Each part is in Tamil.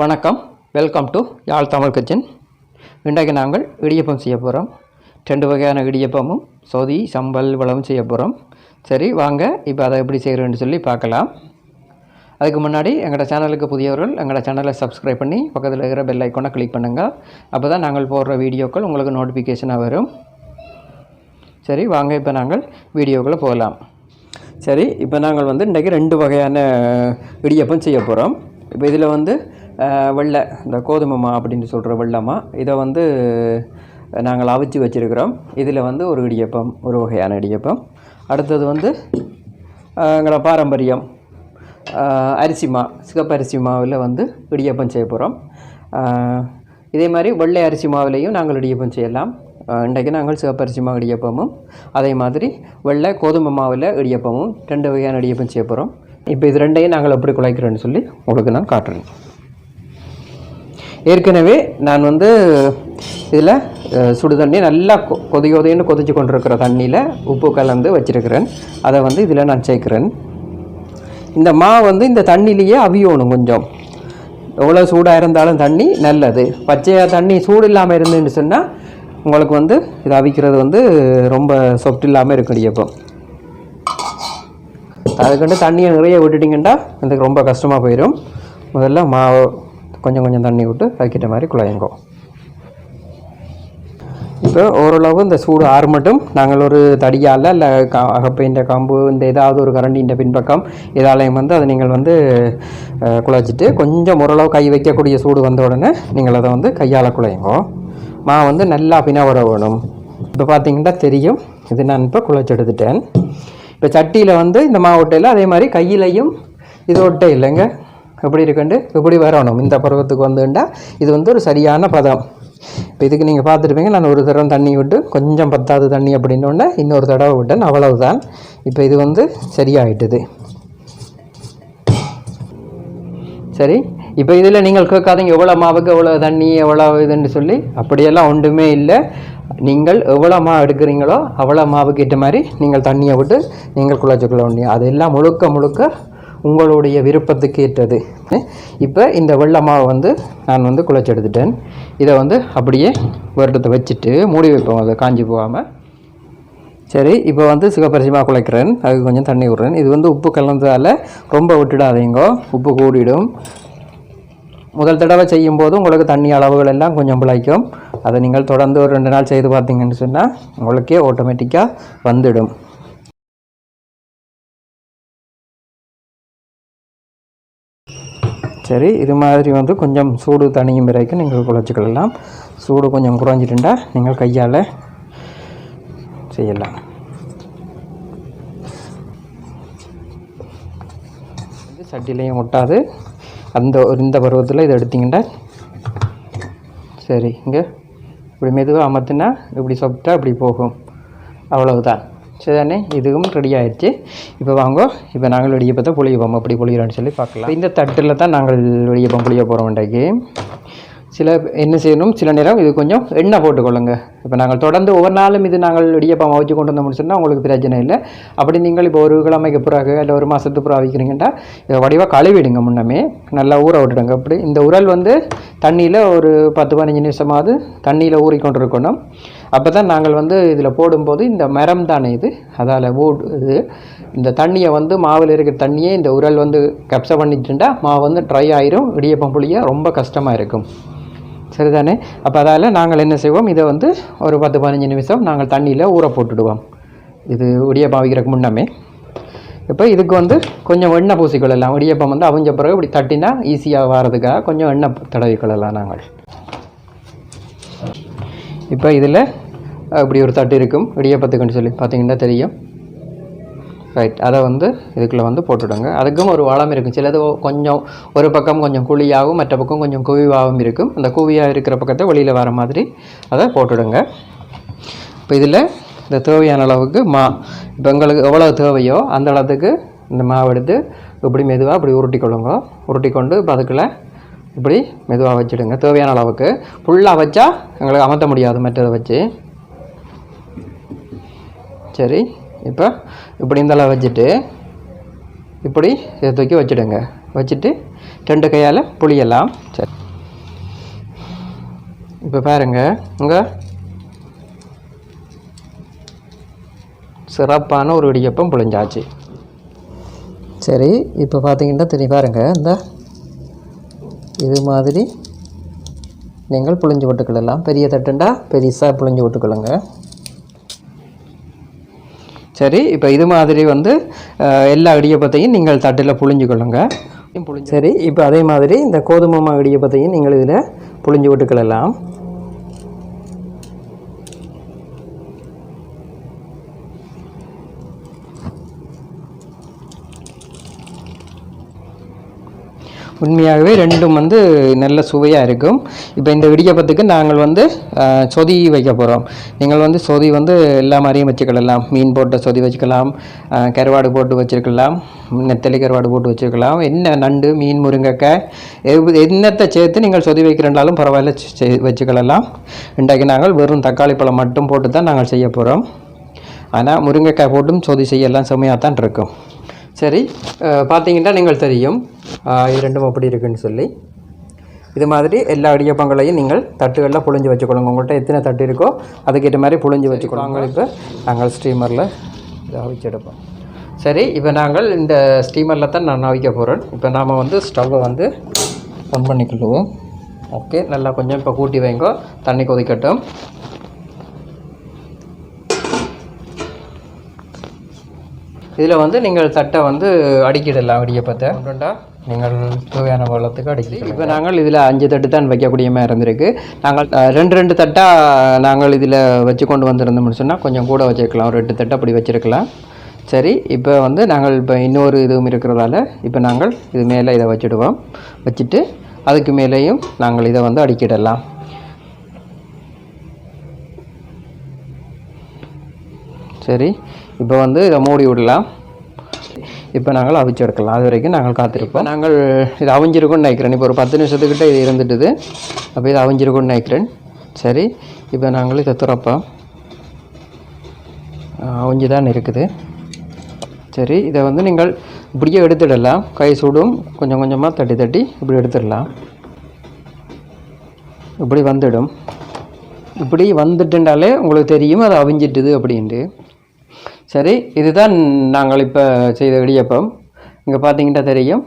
வணக்கம். Welcome to Yarl Tamil kitchen இன்றைக்கு நாங்கள் இடியப்பம் செய்ய போகிறோம் ரெண்டு வகையான இடியப்பமும் சொதி சம்பல் வளமும் செய்ய போகிறோம் சரி வாங்க. இப்போ அதை எப்படி செய்கிறோன்னு சொல்லி பார்க்கலாம். அதுக்கு முன்னாடி எங்களோட சேனலுக்கு புதியவர்கள் எங்களோட சேனலை சப்ஸ்கிரைப் பண்ணி பக்கத்தில் இருக்கிற பெல் ஐக்கோனை கிளிக் பண்ணுங்கள் அப்போ தான் நாங்கள் போடுற வீடியோக்கள் உங்களுக்கு நோட்டிஃபிகேஷனாக வரும். சரி வாங்க. இப்போ நாங்கள் வீடியோக்குள்ளே போகலாம். சரி இப்போ நாங்கள் வந்து இன்றைக்கி ரெண்டு வகையான இடியப்பம் செய்ய போகிறோம் இப்போ இதில் வந்து வெள்ளை இந்த கோதுமை மா அப்படின்னு சொல்கிற வெள்ளமா இதை வந்து நாங்கள் அவிச்சு வச்சுருக்கிறோம். இதில் வந்து ஒரு இடியப்பம் ஒரு வகையான இடியப்பம். அடுத்தது வந்து எங்களோட பாரம்பரியம் அரிசிமா அரிசி மா சிகப்பு அரிசி மாவில் வந்து இடியப்பம் செய்ய போகிறோம் இதே மாதிரி வெள்ளை அரிசி மாவிலையும் நாங்கள் இடியப்பம் செய்யலாம். இன்றைக்கு நாங்கள் சிவப்பரிசி மாவு இடியப்பமும் அதே மாதிரி வெள்ளை கோதுமை மாவில் இடியப்பமும் ரெண்டு வகையான இடியப்பம் செய்ய போகிறோம் இப்போ இது ரெண்டையும் நாங்கள் எப்படி குழைக்கிறோன்னு சொல்லி உங்களுக்கு நான் காட்டுறேன். ஏற்கனவே நான் வந்து இதில் சுடு தண்ணி நல்லா கொ கொதியோதைன்னு கொதிச்சு கொண்டிருக்கிற தண்ணியில் உப்பு கலந்து வச்சுருக்கிறேன். அதை வந்து இதில் நான் சேர்க்குறேன். இந்த மா வந்து இந்த தண்ணியிலேயே அவியணும் கொஞ்சம். எவ்வளோ சூடாக இருந்தாலும் தண்ணி நல்லது. பச்சையாக தண்ணி சூடு இல்லாமல் இருந்துன்னு சொன்னால் உங்களுக்கு வந்து இது அவிக்கிறது வந்து ரொம்ப சொப்ட் இல்லாமல் இருக்கக்கூடிய இடியப்பம் அதுக்கண்டு தண்ணியை நிறைய விட்டுட்டிங்கன்னா எனக்கு ரொம்ப கஷ்டமாக போயிடும் முதல்ல மாவு கொஞ்சம் கொஞ்சம் தண்ணி விட்டு வைக்கிற மாதிரி குழையங்கோ. இப்போ ஓரளவு இந்த சூடு ஆறு மட்டும். நாங்கள் ஒரு தடியால் இல்லை கா அகப்பைன்ற கம்பு இந்த ஏதாவது ஒரு கரண்டின்ற பின்பக்கம் இதாலையும் வந்து அதை நீங்கள் வந்து குழைச்சிட்டு கொஞ்சம் ஓரளவு கை வைக்கக்கூடிய சூடு வந்த உடனே நீங்கள் அதை வந்து கையால் குழையுங்கோ மா வந்து நல்லா பினவர வேணும். இப்போ பார்த்தீங்கன்னா தெரியும். இது நான் இப்போ குழைச்சி எடுத்துட்டேன். இப்போ சட்டியில் வந்து இந்த மாவட்டையில் அதே மாதிரி கையிலையும் இது ஒட்டை இல்லைங்க. எப்படி இருக்குண்டு? இப்படி வரணும்? இந்த பருவத்துக்கு வந்துண்டா இது வந்து ஒரு சரியான பதம். இப்போ இதுக்கு நீங்கள் பார்த்துருப்பீங்க நான் ஒரு தடவை தண்ணி விட்டு கொஞ்சம் பத்தாது தண்ணி அப்படின்னோடனே இன்னொரு தடவை விட்டேன் அவ்வளவுதான். இப்போ இது வந்து சரியாயிட்டுது. சரி இப்போ இதில் நீங்கள் கேட்காதீங்க எவ்வளோ மாவுக்கு எவ்வளோ தண்ணி எவ்வளோ இதுன்னு சொல்லி. அப்படியெல்லாம் ஒன்றுமே இல்லை. நீங்கள் எவ்வளோ மாவு எடுக்கிறீங்களோ அவ்வளோ மாவுக்கு ஏற்ற மாதிரி நீங்கள் தண்ணியை விட்டு நீங்கள் குழச்சிக்கொள்ள முடியும் அதெல்லாம் முழுக்க முழுக்க உங்களுடைய விருப்பத்துக்கு ஏற்றது. இப்போ இந்த வெள்ளமாவை வந்து நான் வந்து குழச்சி எடுத்துட்டேன். இதை வந்து அப்படியே வருடத்தை வச்சுட்டு மூடி வைப்போம். அதை காஞ்சி போகாமல் சரி இப்போ வந்து சிகப்பரிசிமா குழைக்கிறேன். அதுக்கு கொஞ்சம் தண்ணி விட்றேன். இது வந்து உப்பு கலந்ததால் ரொம்ப விட்டுடாதீங்கோ. உப்பு கூடிடும். முதல் தடவை செய்யும்போது உங்களுக்கு தண்ணி அளவுகள் எல்லாம் கொஞ்சம் பிழைக்கும். அதை நீங்கள் தொடர்ந்து ஒரு ரெண்டு நாள் செய்து பார்த்தீங்கன்னு சொன்னால் உங்களுக்கே ஆட்டோமேட்டிக்காக வந்துடும். சரி இது மாதிரி வந்து கொஞ்சம் சூடு தனியும் வரைக்கும் நீங்கள் குழச்சிக்கலாம் சூடு கொஞ்சம் குறைஞ்சிட்டுண்டா நீங்கள் கையால் செய்யலாம். இது சட்டிலையும் ஒட்டாது. அந்த இந்த பருவத்தில் இதை எடுத்தீங்கன்னா சரி இங்கே இப்படி மெதுவாக அமர்த்தினா இப்படி சாப்பிட்டா இப்படி போகும். அவ்வளவுதான். சரிதானே இதுவும் ரெடி ஆயிடுச்சு இப்போ வாங்க இப்போ நாங்கள் இடியப்பத்தை புளியப்பம் அப்படி புளியிறோன்னு சொல்லி பார்க்கலாம். இந்த தட்டில் தான் நாங்கள் வெடியப்பம் புளிய போகிறோம் இன்றைக்கு. சில என்ன செய்யணும்? சில நேரம் இது கொஞ்சம் எண்ணெய் போட்டுக்கொள்ளுங்க. இப்போ நாங்கள் தொடர்ந்து ஒவ்வொரு நாளும் இது நாங்கள் இடியப்பம் அவிச்சு கொண்டு வந்தோம்னு சொன்னால் உங்களுக்கு பிரச்சனை இல்லை. அப்படி நீங்கள் இப்போ ஒரு கிழமைக்கு பிறகு இல்லை ஒரு மாதத்துக்கு பிறகு அவிக்கிறீங்கன்னா இதை வடிவாக கழுவிடுங்க முன்னமே. நல்லா ஊற விட்டுடுங்க. அப்படி இந்த உரல் வந்து தண்ணியில் ஒரு பத்து பதினஞ்சு நிமிஷமாவது தண்ணியில் ஊறிக்கொண்டு இருக்கணும் அப்போ தான் நாங்கள் வந்து இதில் போடும்போது இந்த மரம் தானே இது? அதால் ஓடு இது இந்த தண்ணியை வந்து மாவில் இருக்கிற தண்ணியே இந்த உரல் வந்து கப்சை பண்ணிட்டுண்டா மாவு வந்து ட்ரை ஆயிரும் இடியப்பம் புளிய ரொம்ப கஷ்டமாக இருக்கும். சரிதானே? அப்போ அதால் நாங்கள் என்ன செய்வோம்? இதை வந்து ஒரு பத்து பதினஞ்சு நிமிஷம் நாங்கள் தண்ணியில் ஊற போட்டுடுவோம். இது இடியப்பம் அவிக்கிறதுக்கு முன்னமே. இப்போ இதுக்கு வந்து கொஞ்சம் எண்ணெய் பூசிக்கொள்ளலாம். இடியப்பம் வந்து அவிஞ்ச பிறகு இப்படி தட்டினா ஈஸியாக வரதுக்காக கொஞ்சம் எண்ணெய் தடவிக்கொள்ளலாம் நாங்கள். இப்போ இதில் இப்படி ஒரு தட்டு இருக்கும். இடியப்பத்துக்குன்னு சொல்லி பார்த்தீங்கன்னா தெரியும். ரைட் அதை வந்து இதுக்குள்ளே வந்து போட்டுவிடுங்க அதுக்கும் ஒரு வளம் இருக்கும். சிலது கொஞ்சம் ஒரு பக்கம் கொஞ்சம் குழியாகவும் மற்ற பக்கம் கொஞ்சம் குவிவாகவும் இருக்கும். அந்த குவியாக இருக்கிற பக்கத்தை வெளியில் வர மாதிரி அதை போட்டுவிடுங்க இப்போ இதில் இந்த தேவையான அளவுக்கு மா இப்போ உங்களுக்கு எவ்வளோ தேவையோ அந்த அளவுக்கு இந்த மாவு எடுத்து இப்படி மெதுவாக இப்படி உருட்டி கொள்ளுங்க உருட்டி கொண்டு இப்போ அதுக்குள்ளே இப்படி மெதுவாக வச்சுடுங்க. தேவையான அளவுக்கு. ஃபுல்லாக வச்சா எங்களுக்கு அமர்த்த முடியாது மற்றதை வச்சு. சரி இப்போ இப்படி இந்த வச்சுட்டு இப்படி இதை தூக்கி வச்சுடுங்க. வச்சுட்டு ரெண்டு கையால் புளியலாம் சரி. இப்போ பாருங்க இங்கே சிறப்பான ஒரு இடியப்பம் புளிஞ்சாச்சு சரி இப்போ பார்த்தீங்கன்னா தெரியும் பாருங்கள் இந்த இது மாதிரி நீங்கள் புளிஞ்சு விட்டுக்கொள்ளலாம். பெரிய தட்டுண்டா பெருசாக புளிஞ்சு விட்டுக்கொள்ளுங்க. சரி இப்போ இது மாதிரி வந்து எல்லா இடியப்பத்தையும் நீங்கள் தட்டில் புளிஞ்சுக்கொள்ளுங்க சரி இப்போ அதே மாதிரி இந்த கோதுமை இடியப்பத்தையும் நீங்கள் இதில் புளிஞ்சு விட்டுக்கொள்ளலாம். உண்மையாகவே ரெண்டும் வந்து நல்ல சுவையாக இருக்கும். இப்போ இந்த இடியப்பத்துக்கு நாங்கள் வந்து சொதி வைக்க போகிறோம் நீங்கள் வந்து சொதி வந்து எல்லா மாதிரியும் வச்சுக்கலாம். மீன் போட்ட சொதி வச்சுக்கலாம் கருவாடு போட்டு வச்சுருக்கலாம் நெத்தலி கருவாடு போட்டு வச்சுருக்கலாம் என்ன நண்டு மீன் முருங்கைக்காய் எவ்வ- என்னத்தை சேர்த்து நீங்கள் சொதி வைக்கிறனாலும் பரவாயில்ல வச்சுக்கலாம். இன்றைக்கு நாங்கள் வெறும் தக்காளி பழம் மட்டும் போட்டு தான் நாங்கள் செய்ய போகிறோம் ஆனால் முருங்கைக்காய் போட்டும் சொதி செய்யலாம் செம்மையாக தான் இருக்கும். சரி பார்த்தீங்கன்னா நீங்கள் தெரியும். இது ரெண்டும் அப்படி இருக்குன்னு சொல்லி. இது மாதிரி எல்லா இடியப்பங்களையும் நீங்கள் தட்டுகளில் புழிஞ்சு வச்சுக்கொள்ளுங்க. உங்கள்கிட்ட எத்தனை தட்டு இருக்கோ அதுக்கேற்ற மாதிரி புழிஞ்சு வச்சுக்கொள்ளுங்க. இப்போ நாங்கள் ஸ்டீமரில் இதை அவிச்செடுப்போம் சரி இப்போ நாங்கள் இந்த ஸ்டீமரில் தான் நான் அவிக்க போகிறேன் இப்போ நாம் வந்து ஸ்டவ்வை வந்து ஆன் பண்ணிக்கொள்ளுவோம். ஓகே நல்லா கொஞ்சம் இப்போ கூட்டி வைங்கோ. தண்ணி கொதிக்கட்டும். இதில் வந்து நீங்கள் தட்டை வந்து அடிக்கிடலாம் இடியப்பத்தை ஒன்றுண்டா நீங்கள் தேவையான வெள்ளத்துக்கு அடிக்கலாம் இப்போ நாங்கள் இதில் அஞ்சு தட்டு தான் வைக்கக்கூடிய மாதிரி இருந்திருக்கு. நாங்கள் ரெண்டு ரெண்டு தட்டாக நாங்கள் இதில் வச்சு கொண்டு வந்திருந்தோம்னு சொன்னால் கொஞ்சம் கூட வச்சுருக்கலாம். ஒரு எட்டு தட்டு அப்படி வச்சுருக்கலாம். சரி இப்போ வந்து நாங்கள் இப்போ இன்னொரு இதுவும் இருக்கிறதால இப்போ நாங்கள் இது மேலே இதை வச்சுடுவோம். வச்சுட்டு அதுக்கு மேலேயும் நாங்கள் இதை வந்து அடிக்கிடலாம். சரி இப்போ வந்து இதை மூடி விடலாம். இப்போ நாங்கள் அவிச்சு எடுக்கலாம். அது வரைக்கும் நாங்கள் காத்திருப்போம். நாங்கள் இது அவிஞ்சிருக்கும்னு நினைக்கிறேன். இப்போ ஒரு பத்து நிமிஷத்துக்கிட்ட இது இருந்துட்டுது. அப்போ இது அவிஞ்சிருக்கும்னு நினைக்கிறேன். சரி இப்போ நாங்கள் இதை திறப்போம். அவிஞ்சு தான் இருக்குது. சரி இதை வந்து நீங்கள் இப்படியே எடுத்துடலாம். கை சூடும் கொஞ்சம் கொஞ்சமாக தட்டி தட்டி இப்படி எடுத்துடலாம். இப்படி வந்துடும். இப்படி வந்துட்டுண்டாலே உங்களுக்கு தெரியும் அது அவிஞ்சிட்டுது அப்படின்ட்டு. சரி இதுதான் நாங்கள் இப்போ செய்த இடியப்பம் இங்கே பார்த்தீங்கன்னா தெரியும்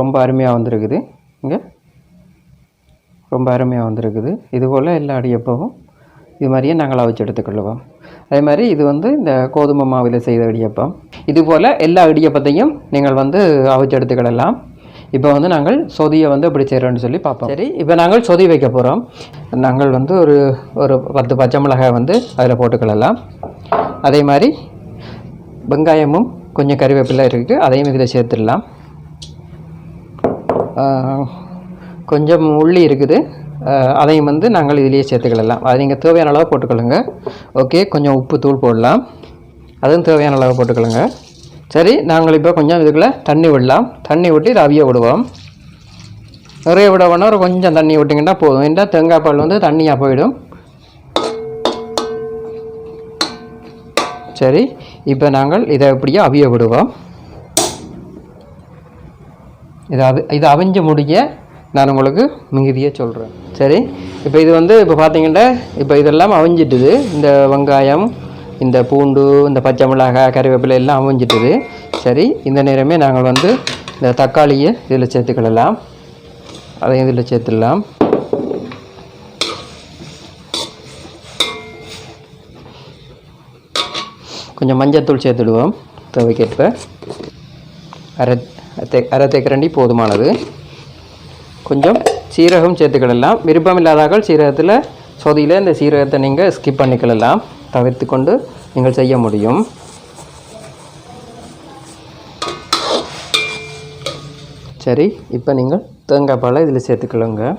ரொம்ப அருமையாக வந்திருக்குது. இங்கே ரொம்ப அருமையாக வந்திருக்குது. இதுபோல் எல்லா இடியப்பமும் இது மாதிரியே நாங்கள் அவிச்சு எடுத்துக்கொள்ளுவோம் அதே மாதிரி இது வந்து இந்த கோதுமை மாவில் செய்த இடியப்பம் இதுபோல் எல்லா இடியப்பத்தையும் நீங்கள் வந்து அவிச்சு எடுத்துக்கிடலாம் இப்போ வந்து நாங்கள் சொதியை வந்து எப்படி செய்கிறோன்னு சொல்லி பார்ப்போம். சரி இப்போ நாங்கள் சொதி வைக்க போகிறோம் நாங்கள் வந்து ஒரு ஒரு பத்து பச்சை மிளகாய் வந்து அதில் போட்டுக்கிடலாம் அதே மாதிரி வெங்காயமும் கொஞ்சம் கறிவேப்பிலை இருக்குது அதையும் இதில் சேர்த்துடலாம். கொஞ்சம் உள்ளி இருக்குது. அதையும் வந்து நாங்கள் இதிலேயே சேர்த்துக்கிடலாம். அது நீங்கள் தேவையான அளவு போட்டுக்கொள்ளுங்க. ஓகே கொஞ்சம் உப்பு தூள் போடலாம். அதுவும் தேவையான அளவு போட்டுக்கொள்ளுங்க. சரி நாங்கள் இப்போ கொஞ்சம் இதுக்குள்ளே தண்ணி விடலாம். தண்ணி ஊட்டி ரவியை விடுவோம். நிறைய விட வேணா ஒரு கொஞ்சம் தண்ணி விட்டிங்கன்னா போதும். ஏன்னா தேங்காய் பால் வந்து தண்ணியாக போயிடும்? சரி இப்போ நாங்கள் இதை இப்படியே அவிய விடுவோம் இது அவி இது அவிஞ்ச முடிய நான் உங்களுக்கு மிகுதியாக சொல்கிறேன் சரி? இப்போ இது வந்து இப்போ பார்த்தீங்கன்னா இப்போ இதெல்லாம் அவிஞ்சிட்டுது. இந்த வெங்காயம் இந்த பூண்டு இந்த பச்சை மிளகாய் கறிவேப்பிலை எல்லாம் அவிஞ்சிட்டுது. சரி? இந்த நேரமே நாங்கள் வந்து இந்த தக்காளியை இதில் சேர்த்துக்கிடலாம் அதையும் இதில் சேர்த்துடலாம். கொஞ்சம் மஞ்சத்தூள் சேர்த்துடுவோம். தேவைக்கேற்ப அரை தே- அரை தேக்கரண்டி போதுமானது. கொஞ்சம் சீரகம் சேர்த்துக்கிடலாம். விருப்பம் இல்லாதாக்கள் சீரகத்தில் சொதியில் இந்த சீரகத்தை நீங்கள் ஸ்கிப் பண்ணிக்கிடலாம். தவிர்த்து கொண்டு நீங்கள் செய்ய முடியும். சரி இப்போ நீங்கள் தேங்காய் பாலை இதில் சேர்த்துக்கலுங்க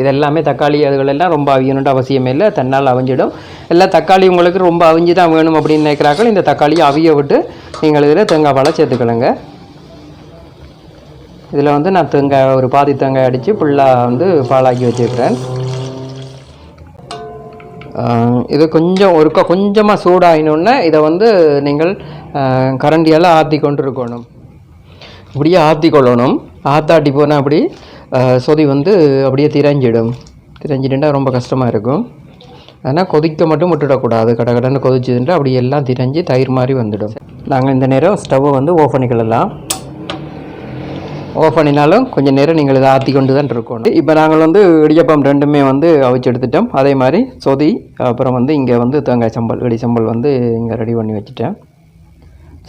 இதெல்லாமே தக்காளி அதுகளெல்லாம் ரொம்ப அவியணுன்ற அவசியமே இல்லை. தன்னால் அவிஞ்சிடும். எல்லாம் தக்காளி உங்களுக்கு ரொம்ப அவிஞ்சு தான் வேணும் அப்படின்னு நினைக்கிறார்கள். இந்த தக்காளியை அவிய விட்டு நீங்கள் இதில் தேங்காய் பாலை சேர்த்துக்கலுங்க இதில் வந்து நான் தேங்காய் ஒரு பாதி தேங்காய் அடித்து ஃபுல்லாக வந்து பாலாக்கி வச்சுருக்கிறேன் இது கொஞ்சம் ஒருக்கா கொஞ்சமாக சூடாகினோடனே இதை வந்து நீங்கள் கரண்டியால் ஆற்றி கொண்டு இருக்கணும் இப்படியே ஆற்றி கொள்ளணும். ஆத்தாட்டி போனால் அப்படி சொதி வந்து அப்படியே திரைஞ்சிடும். திரைஞ்சிட்டுண்டா ரொம்ப கஷ்டமாக இருக்கும். ஆனால் கொதிக்க மட்டும் விட்டுடக்கூடாது. கடை கடன்னு கொதிச்சதுன்ட்டு அப்படி எல்லாம் திரைஞ்சி தயிர் மாதிரி வந்துடும். நாங்கள் இந்த நேரம் ஸ்டவ்வை வந்து ஓஃப் பண்ணிக்கலாம் ஓஃப் பண்ணினாலும் கொஞ்சம் நேரம் நீங்கள் இதை ஆற்றி கொண்டு தான் இருக்கணும். இப்போ நாங்கள் வந்து இடியப்பம் ரெண்டுமே வந்து அவிச்சு எடுத்துட்டோம். அதே மாதிரி சொதி அப்புறம் வந்து இங்கே வந்து தேங்காய் சம்பல் இடி சம்பல் வந்து இங்கே ரெடி பண்ணி வச்சுட்டேன்.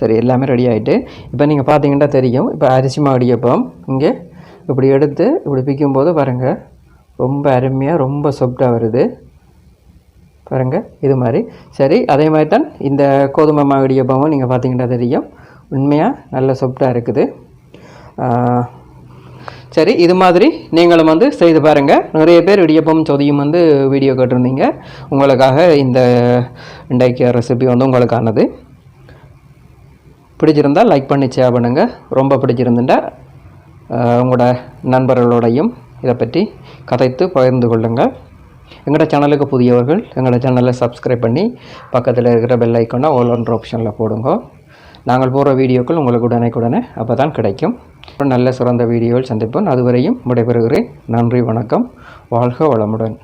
சரி எல்லாமே ரெடி ஆகிட்டு இப்போ நீங்கள் பார்த்தீங்கன்னா தெரியும். இப்போ அரிசி மாவு இடியப்பம் இங்கே இப்படி எடுத்து இப்படி பிக்கும்போது பாருங்கள் ரொம்ப அருமையாக ரொம்ப சாஃப்டாக வருது. பாருங்கள் இது மாதிரி. சரி அதே மாதிரி தான் இந்த கோதுமை மாவு இடியப்பமும் நீங்கள் பார்த்தீங்கன்னா தெரியும். உண்மையாக நல்ல சாஃப்டாக இருக்குது. சரி இது மாதிரி நீங்களும் வந்து செய்து பாருங்கள் நிறைய பேர் இடியப்பம் சொதியும் வந்து வீடியோ கேட்டிருந்தீங்க. உங்களுக்காக இந்த இன்றைக்கு ரெசிபி வந்து உங்களுக்கானது. பிடிச்சிருந்தால் லைக் பண்ணி ஷேர் பண்ணுங்கள் ரொம்ப பிடிச்சிருந்துட்டா உங்களோட நண்பர்களோடையும் இதை பற்றி கதைத்து பகிர்ந்து கொள்ளுங்கள். எங்களோட சேனலுக்கு புதியவர்கள் எங்களோட சேனலை சப்ஸ்கிரைப் பண்ணி பக்கத்தில் இருக்கிற பெல் ஐக்கோனை ஓலோன்ற ஆப்ஷனில் போடுங்க. நாங்கள் போகிற வீடியோக்கள் உங்களுக்கு உடனே அப்போ தான் கிடைக்கும். நல்ல சிறந்த வீடியோவில் சந்திப்போம். அதுவரையும் விடைபெறுகிறேன். நன்றி வணக்கம். வாழ்க வளமுடன்.